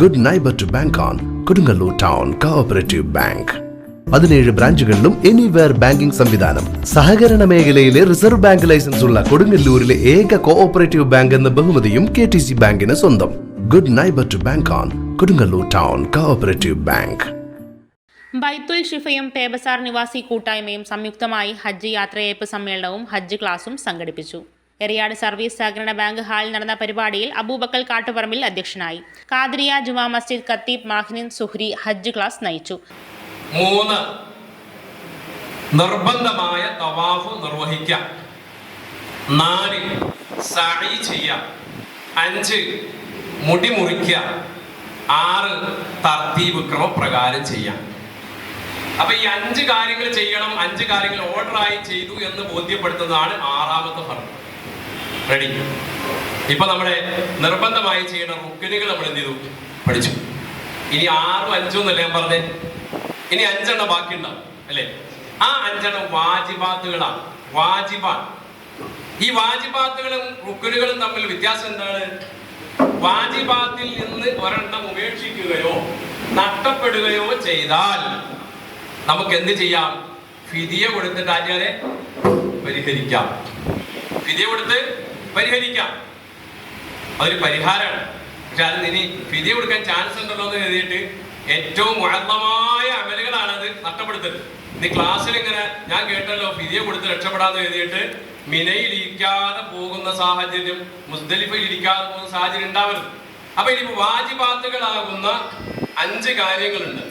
Good neighbour to bank on Kodungallur town cooperative bank പതിനേഴ് ബ്രാഞ്ചുകളിലും anywhere banking സംവിധാനം. സഹകരണ മേഖലയിലെ റിസർവ് ബാങ്ക് ലൈസൻസ് ഉള്ള കൊടുങ്ങല്ലൂരിലെ ഏക കോഓപ്പറേറ്റീവ് ബാങ്ക് എന്ന ബഹുമതിയും കെ ടി സി ബാങ്കിന് സ്വന്തം. Good neighbour to bank on Kodungallur town cooperative bank Baithul ഷിഫയും പേബസാർ നിവാസി കൂട്ടായ്മയും സംയുക്തമായി ഹജ്ജ് യാത്രയയപ്പ് സമ്മേളനവും ഹജ്ജ് ക്ലാസും സംഘടിപ്പിച്ചു. എറിയാട് സർവീസ് സഹകരണ ബാങ്ക് ഹാളിൽ നടന്ന പരിപാടിയിൽ അബൂബക്കൽ കാട്ടുപറമ്പിൽ അധ്യക്ഷനായി. കാദ്രിയ ജുമാ മസ്ജിദ് ഖത്തീബ് മാഹ്നിൻ സുഹ്രി ഹജ്ജ് ക്ലാസ് നയിച്ചു. മൂന്ന്. നിർബന്ധമായ തവാഫ് നിർവഹിക്കാം നാല്. സഴി ചെയ്യാം അഞ്ച്. മുടി മുറിക്കാം ആറ്. തർത്തീവ് ക്രമപ്രകാരം ചെയ്യാം അപ്പൊ ഈ അഞ്ച് കാര്യങ്ങൾ ചെയ്യണം അഞ്ച് കാര്യങ്ങൾ ഓർഡറായി ചെയ്തു എന്ന് ബോധ്യപ്പെടുത്തുന്നതാണ് ആറാമത്തെ ഫർദ്. റെഡി ഇപ്പൊ നമ്മുടെ നിർബന്ധമായി ചെയ്യേണ്ട റുക്കിനുകൾ നമ്മൾ എന്ത് ചെയ്തു? പഠിച്ചു. ഇനി ആറും അഞ്ചും എന്നല്ലേ ഞാൻ പറഞ്ഞേ? ഇനി അഞ്ചെണ്ണം ബാക്കി ബാക്കിയുണ്ടാവും അല്ലേ? ആ അഞ്ചെണ്ണം വാജിബാത്തുകളാണ് വാജിബാൻ ഈ വാജിബാത്തുകളും റുക്കുനുകളും തമ്മിൽ വ്യത്യാസം എന്താണ്? വാജിബാത്തിൽ നിന്ന് ഒരെണ്ണം ഉപേക്ഷിക്കുകയോ നഷ്ടപ്പെടുകയോ ചെയ്താൽ നമുക്ക് എന്ത് ചെയ്യാം? ഫിതിയെ കൊടുത്തിട്ട് ആചാരെ പരിഹരിക്കാം. ഫിതിയെ കൊടുത്ത് പരിഹരിക്കാം. അതൊരു പരിഹാരമാണ്. പക്ഷെ അത് ഇനി വിധി കൊടുക്കാൻ ചാൻസ് ഉണ്ടല്ലോ എന്ന് കരുതിയിട്ട് ഏറ്റവും മുഴത്തമായ അത് നഷ്ടപ്പെടുത്തരുത് ഇനി ക്ലാസ്സിൽ ഇങ്ങനെ ഞാൻ കേട്ടല്ലോ ഫിതിയെ കൊടുത്ത് രക്ഷപ്പെടാന്ന് എഴുതിയിട്ട് മിനയിൽ ഇരിക്കാതെ പോകുന്ന സാഹചര്യം മുസ്ദലിഫയിൽ ഇരിക്കാതെ പോകുന്ന സാഹചര്യം ഉണ്ടാവരുത്. അപ്പൊ ഇനി വാജിബാത്തുകളാകുന്ന അഞ്ച് കാര്യങ്ങളുണ്ട്.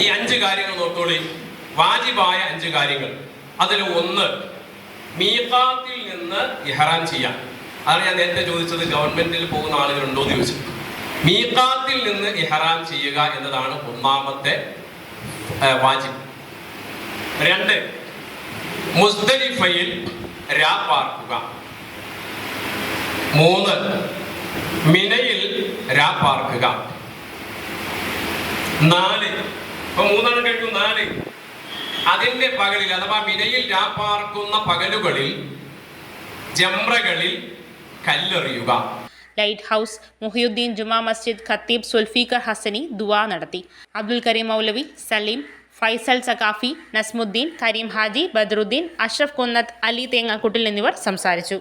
ഈ അഞ്ച് കാര്യങ്ങൾ നോക്കോളി. വാജിബായ അഞ്ച് കാര്യങ്ങൾ. അതിൽ ഒന്ന് മീഖാത്തിൽ നിന്ന് ഇഹ്റാം ചെയ്യാം. അതാണ് ഞാൻ നേരത്തെ ചോദിച്ചത് ഗവൺമെന്റിൽ പോകുന്ന ആളുകളുണ്ടോ എന്ന് ചോദിച്ചു. മീഖാത്തിൽ നിന്ന് ഇഹ്റാം ചെയ്യുക എന്നതാണ് ഒന്നാമത്തെ വാജിബ്. രണ്ട് മുസ്ദലിഫയിൽ രാ പാർക്കുക. മൂന്ന് മിനയിൽ രാ പാർക്കുക. നാല് ഇപ്പൊ മൂന്നെണ്ണം കഴിഞ്ഞു നാല്. അതിന്റെ പകലിൽ അഥവാ മിനയിൽ രാപ്പാർക്കുന്ന പകലുകളിൽ ജംറകളിൽ കല്ലെറിയുക. ലൈറ്റ് ഹൗസ് മുഹിയുദ്ദീൻ ജുമാ മസ്ജിദ് ഖത്തീബ് സുൽഫീഖർ ഹസനി ദുവാ നടത്തി. അബ്ദുൽ കരീം മൗലവി സലീം ഫൈസൽ സഖാഫി നസ്മുദ്ദീൻ കരീം ഹാജി ബദറുദ്ദീൻ അഷ്റഫ് കുന്നത്ത് അലി തേങ്ങാക്കുട്ടിൽ എന്നിവർ സംസാരിച്ചു.